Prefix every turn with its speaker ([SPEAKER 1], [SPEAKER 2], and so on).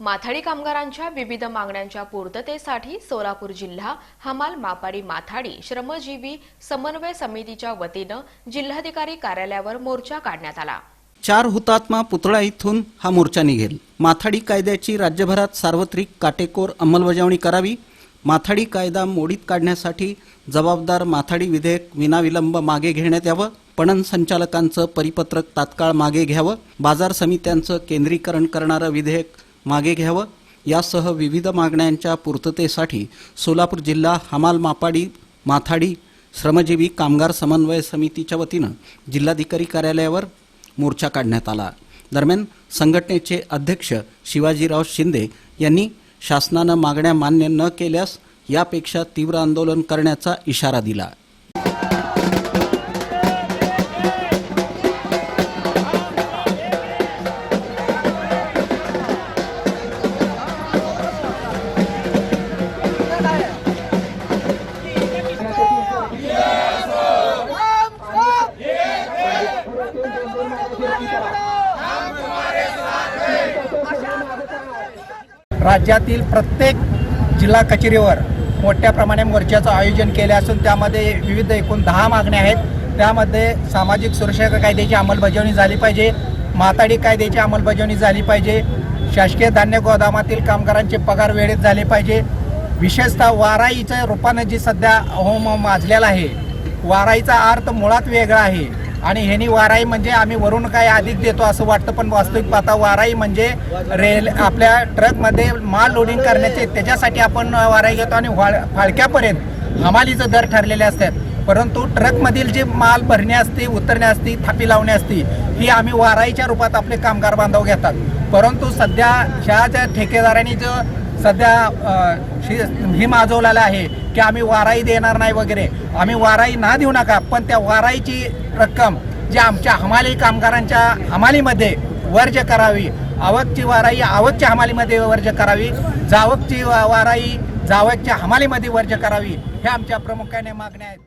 [SPEAKER 1] माथाडी कामगारांच्या विविध मागण्यांच्या पूर्ततेसाठी सोलापूर जिल्हा हमाल मापाडी माथाडी श्रमजीवी समन्वय समितीच्या वतीनं जिल्हाधिकारी कार्यालयावर मोर्चा काढण्यात आला.
[SPEAKER 2] चार हुतात्मा पुतळा इथून हा मोर्चा निघेल. माथाडी कायद्याची राज्यभरात सार्वत्रिक काटेकोर अंमलबजावणी करावी. माथाडी कायदा मोडीत काढण्यासाठी जबाबदार माथाडी विधेयक विनाविलंब मागे घेण्यात यावं. पणन संचालकांचं परिपत्रक तात्काळ मागे घ्यावं. बाजार समित्यांचं केंद्रीकरण करणारं विधेयक मागे घ्यावं. यासह विविध मागण्यांच्या पूर्ततेसाठी सोलापूर जिल्हा हमाल मापाडी माथाडी श्रमजीवी कामगार समन्वय समितीच्या वतीनं जिल्हाधिकारी कार्यालयावर मोर्चा काढण्यात आला. दरम्यान संघटनेचे अध्यक्ष शिवाजीराव शिंदे यांनी शासनानं मागण्या मान्य न केल्यास यापेक्षा तीव्र आंदोलन करण्याचा इशारा दिला.
[SPEAKER 3] राज्यातील प्रत्येक जिल्हा कचेरीवर मोठ्या प्रमाणे मोर्चाचं आयोजन केले असून त्यामध्ये विविध एकूण दहा मागण्या आहेत. त्यामध्ये सामाजिक सुरक्षा कायद्याची अंमलबजावणी झाली पाहिजे. माताडी कायद्याची अंमलबजावणी झाली पाहिजे. शासकीय धान्य गोदामातील कामगारांचे पगार वेळेत झाले पाहिजे. विशेषतः वाराईच्या रूपानं जी सध्या होम माजलेला आहे वाराईचा अर्थ मुळात वेगळा आहे. आणि ह्यानी वाराई म्हणजे आम्ही वरून काय अधिक देतो असं वाटतं पण वास्तविक पाहता वाराई म्हणजे रेल आपल्या ट्रकमध्ये माल लोडिंग करण्याचे त्याच्यासाठी आपण वाराई घेतो आणि वाळ फाळक्यापर्यंत हमालीचं दर ठरलेले असतात. परंतु ट्रकमधील जे माल भरणे असते उतरणे असते थापी लावणे असते ही आम्ही वाराईच्या रूपात आपले कामगार बांधव घेतात. परंतु सध्या ह्या ज्या ठेकेदारांनी जो सध्या शि- ही माजवलेलं आहे की आम्ही वाराई देणार नाही वगैरे. आम्ही वाराई ना देऊ नका पण त्या वाराईची रक्कम जी आमच्या हमाली कामगारांच्या हमालीमध्ये वर्ज करावी आवकची वाराई आवकच्या हमालीमध्ये वर्ज करावी जावकची वा- वाराई जावकच्या हमालीमध्ये वर्ज करावी ह्या आमच्या प्रमुखाने मागण्या आहेत.